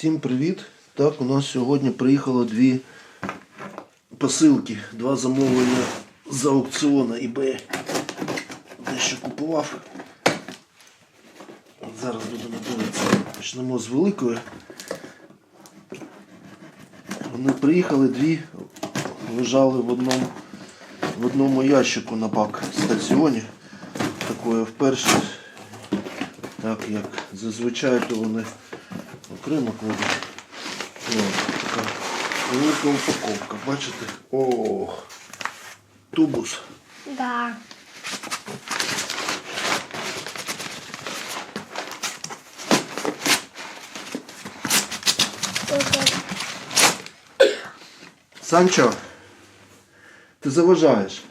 Всім привіт! Так, у нас сьогодні приїхало дві посилки, два замовлення з аукціону eBay. Дещо купував. Зараз будемо дивитися. Почнемо з великої. Вони приїхали дві, лежали в одному, в одному ящику на пак стаціоні. Такое вперше, так як зазвичай то вони окремо кладуть. О, така велика упаковка, бачите? О, тубус. Да. Санчо, ти заважаєш.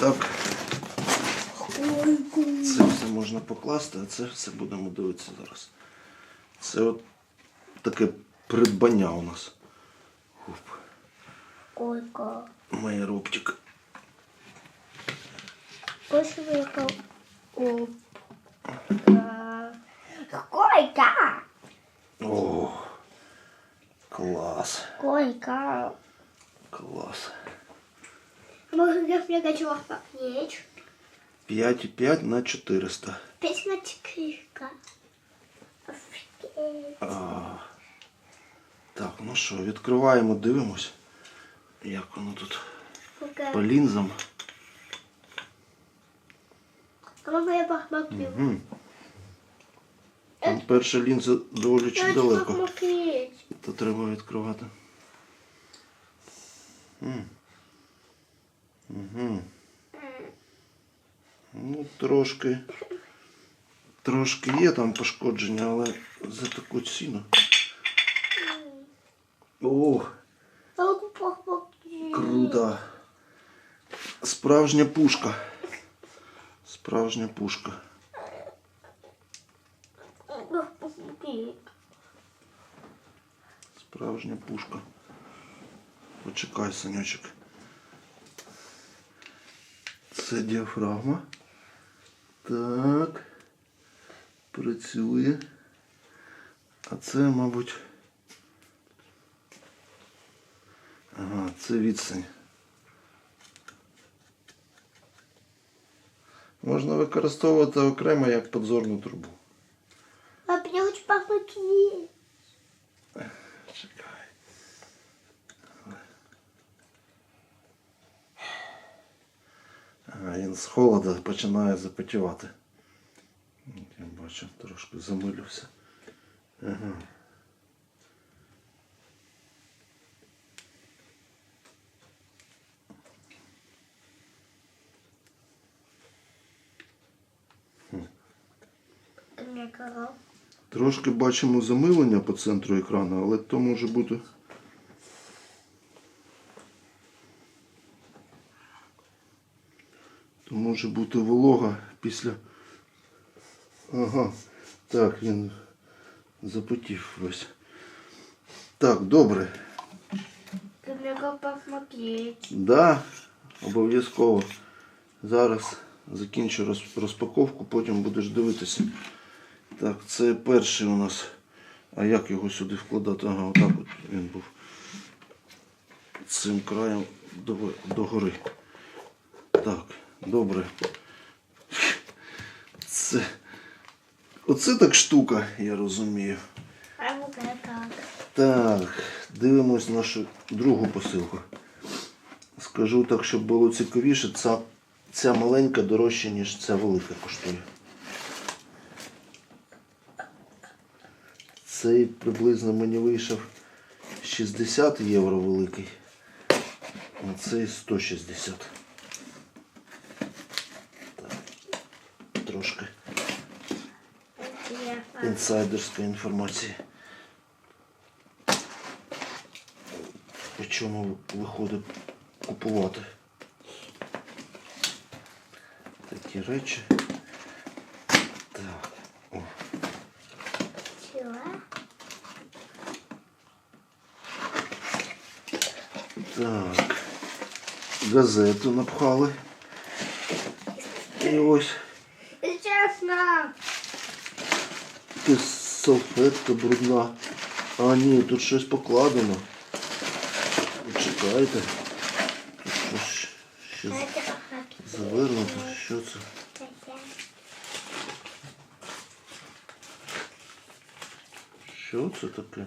Так, це все можна покласти, а це все будемо дивитися зараз. Це от таке придбання у нас. Оп, Сколько? моя руптик. Сколько? Оп. А, Сколько? О, клас. Сколько? Клас. Может, я мне хочу посмотреть? 5,5 на 400. Пять на крышка. Офигеть. А, так, ну що, відкриваємо, дивимось, як воно тут Сколько? по лінзам. Я? Угу. Там перша лінза доволі чи далеко. То треба відкривати. Угу. Ну, трошки. Трошки є там пошкодження, але за таку ціну. О, Я хочу посмотреть. круто. Справжня пушка. Справжня пушка. Справжня пушка. Почекай, санючок. Це діафрагма. Так. Працює. А це, мабуть. Ага, це відстань. Можна використовувати окремо як подзорну трубу. А я хочу посмотреть. Чекай. Ага, він з холода починає запотівати. Я бачу, трошки замилився. Ага. Трошки бачимо замилення по центру екрану, але то може бути. Може бути волога після. Ага. Так, він запотів весь. Так, добре. Ты мне посмотреть. Да, обов'язково. Зараз закінчу розпаковку, потім будеш дивитися. Так, це перший у нас. А як його сюди вкладати? Ага, отак от він був. Цим краєм до, до гори. Так, добре. Це. Оце так штука, я розумію. Так, дивимось нашу другу посилку. Скажу так, щоб було цікавіше, ця, ця маленька дорожча, ніж ця велика коштує. Цей приблизно мені вийшов 60 євро великий, а цей 160. Интересно. інсайдерська інформація. По чому виходить купувати такі речі. Так. О, Чего? так. Газету напхали. І ось Честно. Ти салфетка брудна. А ні, тут щось покладено. Чекайте. Тут щось ще завернуто. Що це? Що це таке?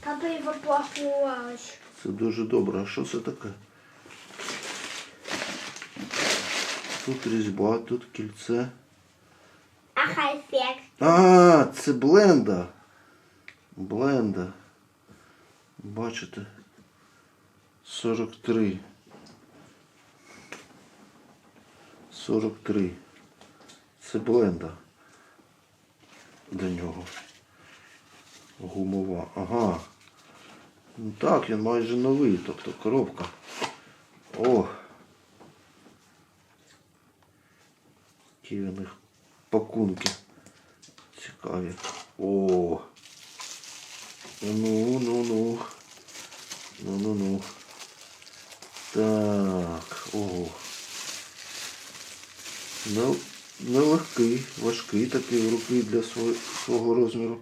Папа его похож. Це дуже добре. А що це таке? Тут різьба, тут кільце. Ага, эффект. А, це бленда. Бленда. Бачите? 43. 43. Це бленда. До нього. Гумова. Ага. Ну так, він майже новий, тобто коробка. О! Які в них пакунки. Цікаві. О. Ну, ну, ну. Ну, ну, ну. Так. Ого. Ну, нелегкий, важкий такий в руки для свого, свого розміру.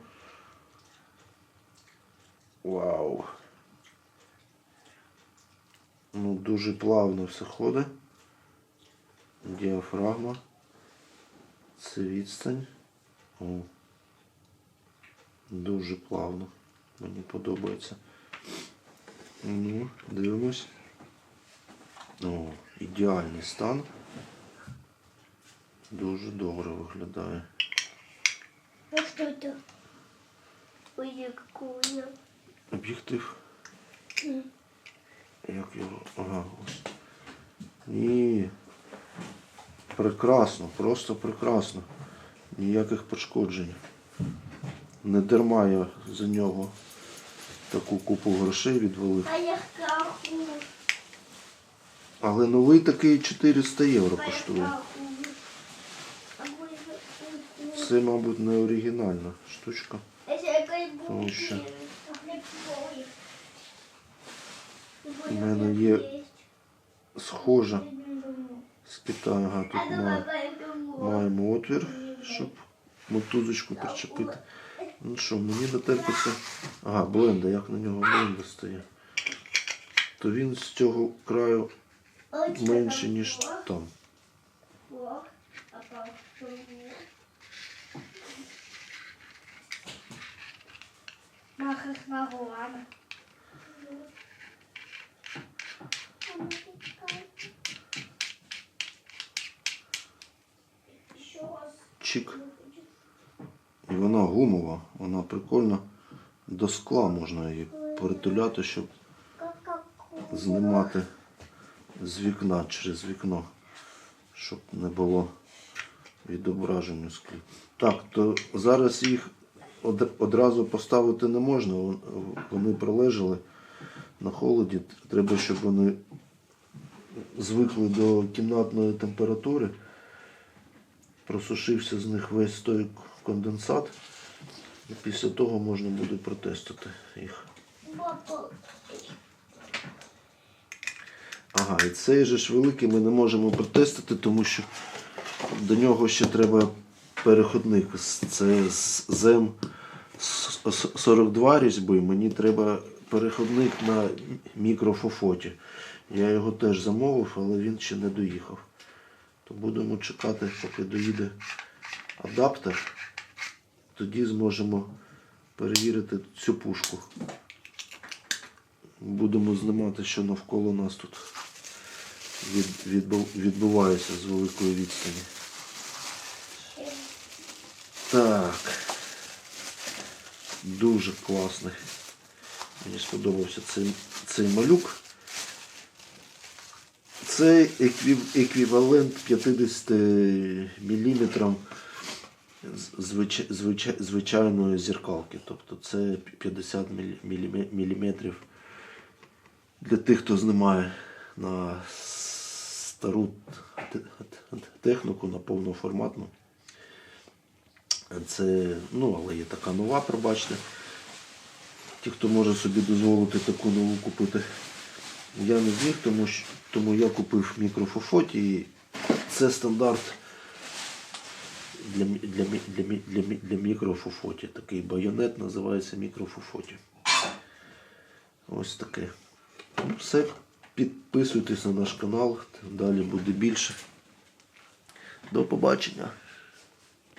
Вау. Ну, дуже плавно все ходить. Діафрагма. Це відстань. О. Дуже плавно. Мені подобається. Ну, дивимось. О, ідеальний стан. Дуже добре виглядає. Ну что это? Ой, какую. Об'єктив. М. Як його? Ага. ось. Ні. Прекрасно, просто прекрасно. Ніяких пошкоджень. Не дарма я за нього таку купу грошей відвалив. А. Але новий такий 400 євро коштує. Це, мабуть, не оригінальна штучка. Тому що У в мене є схожа з. Ага, тут має, маємо отвір, щоб мотузочку причепити. Ну що, мені дотерпиться. Ага, бленда, як на нього бленда стає. То він з цього краю менше, ніж там. Mach ich mal Чик. І вона гумова, вона прикольна. До скла можна її притуляти, щоб знімати з вікна через вікно, щоб не було відображень у склі. Так, то зараз їх одразу поставити не можна. Вони пролежали на холоді. Треба, щоб вони звикли до кімнатної температури. Просушився з них весь той конденсат. І після того можна буде протестити їх. Ага, і цей же ж великий ми не можемо протестити, тому що до нього ще треба переходник. Це з ЗЕМ с- с- 42 різьби. Мені треба переходник на мікрофофоті. Я його теж замовив, але він ще не доїхав. То будемо чекати, поки доїде адаптер. Тоді зможемо перевірити цю пушку. Будемо знімати, що навколо нас тут відбувається з великої відстані. Так. Дуже класний. Мені сподобався цей, цей малюк. Це еквівалент 50 мм звич, звич, звичайної зеркалки. Тобто це 50 мм для тих, хто знімає на стару те- те- техніку, на повноформатну. Це, ну, але є така нова, пробачте. Ті, хто може собі дозволити таку нову купити. Я не зміг, тому, що, тому я купив мікрофофоті. І це стандарт для, для, для, для, для мікрофуфоті. Такий байонет називається мікрофуфоті. Ось таке. Ну, все. Підписуйтесь на наш канал, далі буде більше. До побачення.